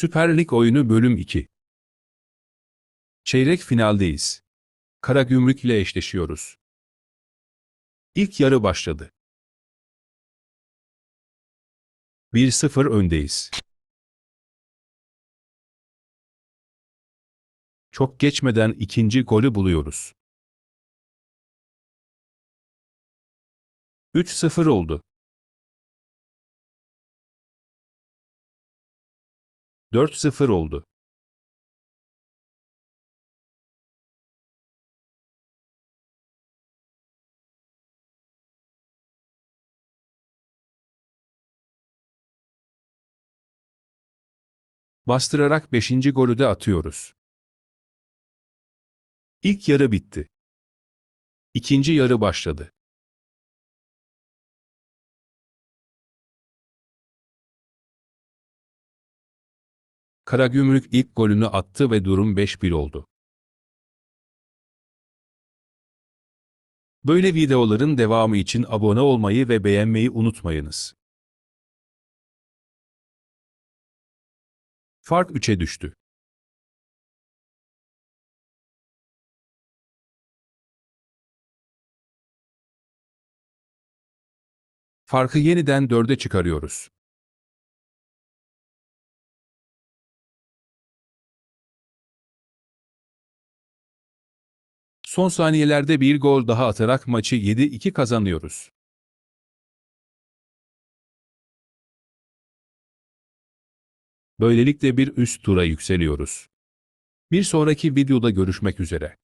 Süper Lig oyunu bölüm 2. Çeyrek finaldeyiz. Karagümrük ile eşleşiyoruz. İlk yarı başladı. 1-0 öndeyiz. Çok geçmeden ikinci golü buluyoruz. 3-0 oldu. 4-0 oldu. Bastırarak 5. golü de atıyoruz. İlk yarı bitti. İkinci yarı başladı. Karagümrük ilk golünü attı ve durum 5-1 oldu. Böyle videoların devamı için abone olmayı ve beğenmeyi unutmayınız. Fark 3'e düştü. Farkı yeniden 4'e çıkarıyoruz. Son saniyelerde bir gol daha atarak maçı 7-2 kazanıyoruz. Böylelikle bir üst tura yükseliyoruz. Bir sonraki videoda görüşmek üzere.